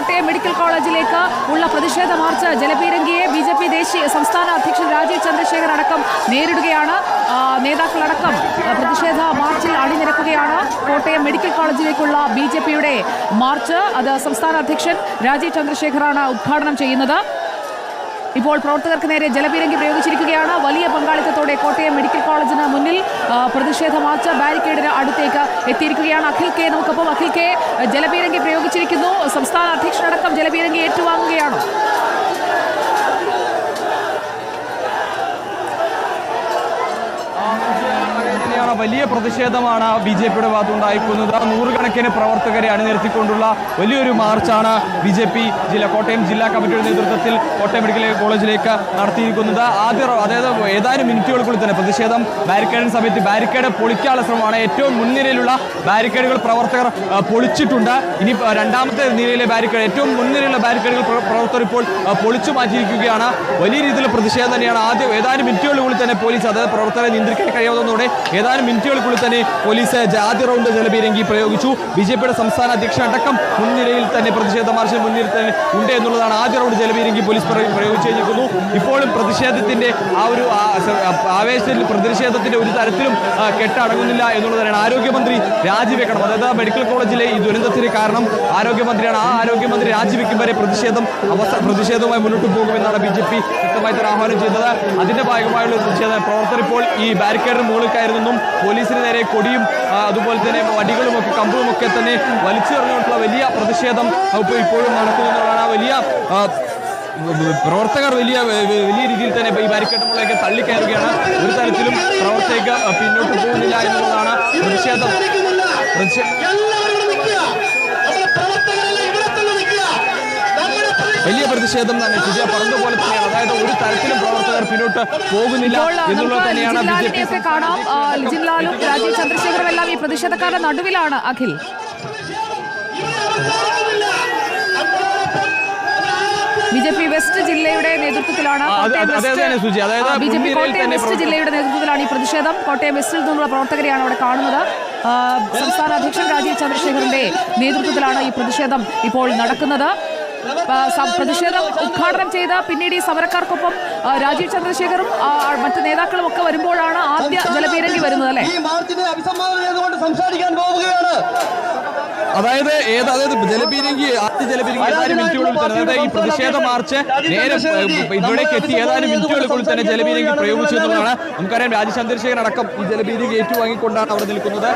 Kottayam medical കോളേജിലേക്ക് ഉള്ള പ്രതിഷേധ മാർച്ച് ജലപീരങ്കിയെ ബി ജെ പി ദേശീയ സംസ്ഥാന അധ്യക്ഷൻ രാജീവ് ചന്ദ്രശേഖർ അടക്കം നേരിടുകയാണ്. നേതാക്കളടക്കം പ്രതിഷേധ മാർച്ചിൽ അണിനിരക്കുകയാണ്. കോട്ടയം മെഡിക്കൽ കോളേജിലേക്കുള്ള ബി മാർച്ച്. അത് സംസ്ഥാന അധ്യക്ഷൻ രാജീവ് ചന്ദ്രശേഖറാണ് ഉദ്ഘാടനം ചെയ്യുന്നത്. ഇപ്പോൾ പ്രവർത്തകർക്ക് നേരെ ജലപീരങ്കി പ്രയോഗിച്ചിരിക്കുകയാണ്. വലിയ പങ്കാളിത്തത്തോടെ കോട്ടയം മെഡിക്കൽ കോളേജിന് മുന്നിൽ പ്രതിഷേധമാർച്ച പ്രതിഷേധ മാർച്ച് ബാരിക്കേഡിന് അടുത്തേക്ക് എത്തിയിരിക്കുകയാണ് അഖിൽ കെ. നമുക്കൊപ്പം അഖിൽ കെ ജലപീരങ്കി പ്രയോഗിച്ചിരിക്കുന്നു. സംസ്ഥാന അധ്യക്ഷനടക്കം ജലപീരങ്കി തന്നെയാണ് വലിയ പ്രതിഷേധമാണ് ബി ജെ പിയുടെ ഭാഗത്തുണ്ടായിരിക്കുന്നത് നൂറുകണക്കിന് പ്രവർത്തകരെ അണിനിരത്തിക്കൊണ്ടുള്ള വലിയൊരു മാർച്ചാണ് ബി ജെ പി ജില്ല കോട്ടയം ജില്ലാ കമ്മിറ്റിയുടെ നേതൃത്വത്തിൽ കോട്ടയം മെഡിക്കൽ കോളേജിലേക്ക് നടത്തിയിരിക്കുന്നത്. ആദ്യ അതായത് ഏതാനും മിനിറ്റുകൾക്കുള്ളിൽ തന്നെ പ്രതിഷേധം ബാരിക്കേഡിന് സമയത്ത് ബാരിക്കേഡ് പൊളിക്കാനുള്ള ശ്രമമാണ്. ഏറ്റവും മുൻനിരയിലുള്ള ബാരിക്കേഡുകൾ പ്രവർത്തകർ പൊളിച്ചിട്ടുണ്ട്. ഇനി രണ്ടാമത്തെ നിരയിലെ ബാരിക്കേഡ് ഏറ്റവും മുൻനിരയിലുള്ള ബാരിക്കേഡുകൾ പ്രവർത്തകർ ഇപ്പോൾ പൊളിച്ചു മാറ്റിയിരിക്കുകയാണ്. വലിയ രീതിയിലുള്ള പ്രതിഷേധം തന്നെയാണ് ആദ്യം ഏതാനും മിനിറ്റുകൾക്കുള്ളിൽ തന്നെ പോലീസ് അതായത് പ്രവർത്തകരെ നിയന്ത്രിക്കാൻ കഴിയാവുന്നതോടെ ഏതാനും മിനിറ്റുകൾക്കുള്ളിൽ തന്നെ പോലീസ് ജാതി റൗണ്ട് ജലപീരങ്കി പ്രയോഗിച്ചു. ബി ജെ പിയുടെ സംസ്ഥാന അധ്യക്ഷൻ അടക്കം മുൻനിരയിൽ തന്നെ പ്രതിഷേധ മാർച്ചിൽ മുൻനിരയിൽ തന്നെ ഉണ്ട് എന്നുള്ളതാണ് ആദ്യ റൗണ്ട് ജലപീരങ്കി പോലീസ് പ്രയോ- പ്രയോഗിച്ചു കഴിഞ്ഞിരിക്കുന്നു ഇപ്പോഴും പ്രതിഷേധത്തിന്റെ ആ ഒരു ആവേശത്തിൽ പ്രതിഷേധത്തിന്റെ ഒരു തരത്തിലും കെട്ടടങ്ങുന്നില്ല എന്നുള്ളതാണ് ആരോഗ്യമന്ത്രി രാജിവെക്കണം. അതായത് മെഡിക്കൽ കോളേജിലെ ഈ ദുരന്തത്തിന് കാരണം ആരോഗ്യമന്ത്രിയാണ്. ആ ആരോഗ്യമന്ത്രി രാജിവെക്കും വരെ പ്രതിഷേധം അവസ്ഥ പ്രതിഷേധവുമായി മുന്നോട്ട് പോകുമെന്നാണ് ബി ജെ പി വ്യക്തമായി തന്നെ ആഹ്വാനം ചെയ്തത്. അതിന്റെ ഭാഗമായുള്ള പ്രതിഷേധം ഇപ്പോൾ ഈ ബാരിക്കേഡിന് മുകളിൽ കയറി നിന്നും പോലീസിന് നേരെ കൊടിയും അതുപോലെ തന്നെ വടികളും ഒക്കെ കമ്പും ഒക്കെ തന്നെ വലിച്ചു എറിഞ്ഞുകൊണ്ടുള്ള വലിയ പ്രതിഷേധം ഇപ്പോൾ ഇപ്പോഴും നടക്കുന്നതാണ് ആ വലിയ പ്രവർത്തകർ വലിയ വലിയ രീതിയിൽ തന്നെ ഈ ബാരിക്കേഡുകളിലേക്ക് തള്ളിക്കയറുകയാണ്. ഒരു തരത്തിലും പ്രവർത്തക പിന്നോട്ട് പോകുന്നില്ല എന്നുള്ളതാണ് പ്രതിഷേധം. പ്രതിഷേ- വലിയ പ്രതിഷേധം തന്നെ. ശുചിയ പറഞ്ഞതുപോലെ തന്നെയാണ് അതായത് ഒരു തരത്തിലും പ്രവർത്തകർ പിന്നോട്ട് പോകുന്നില്ല എന്നുള്ളത് തന്നെയാണ് ബി ജെ പി കാണാം. രാജീവ് ചന്ദ്രശേഖറും എല്ലാം ഈ പ്രതിഷേധക്കാരുടെ നടുവിലാണ്. Akhil. B J P west ജില്ലയുടെ നേതൃത്വത്തിലാണ് B J P Kottayam west ജില്ലയുടെ നേതൃത്വത്തിലാണ് ഈ പ്രതിഷേധം. കോട്ടയം വെസ്റ്റിൽ നിന്നുള്ള പ്രവർത്തകരെയാണ് അവിടെ കാണുന്നത്. സംസ്ഥാന അധ്യക്ഷൻ രാജീവ് ചന്ദ്രശേഖറിന്റെ നേതൃത്വത്തിലാണ് ഈ പ്രതിഷേധം ഇപ്പോൾ നടക്കുന്നത്. പ്രതിഷേധം ഉദ്ഘാടനം ചെയ്ത് പിന്നീട് ഈ സമരക്കാർക്കൊപ്പം രാജീവ് ചന്ദ്രശേഖറും മറ്റു നേതാക്കളും ഒക്കെ വരുമ്പോഴാണ് ആദ്യ ജലപീരങ്കി വരുന്നത് അല്ലേ? ഈ മാർച്ചിനെ അഭിസംബോധന ചെയ്തുകൊണ്ട് സംസാരിക്കാൻ പോവുകയാണ്. അതായത് ഏത് അതായത് ജലപീരങ്കി ആദ്യ ജലപീരങ്കി ഏതാനും മിനിറ്റുകളിൽ തന്നെ അതായത് ഈ പ്രതിഷേധ മാർച്ച് നേരെ ഇവിടേക്ക് എത്തി ഏതാനും മിനിറ്റുകൾക്കുള്ളിൽ തന്നെ ജലപീരങ്കി പ്രയോഗിച്ചു എന്നുള്ളതാണ്. നമുക്കറിയാം രാജചന്ദ്രശേഖരൻ അടക്കം ഈ ജലപീരങ്കി ഏറ്റുവാങ്ങിക്കൊണ്ടാണ് അവിടെ നിൽക്കുന്നത്.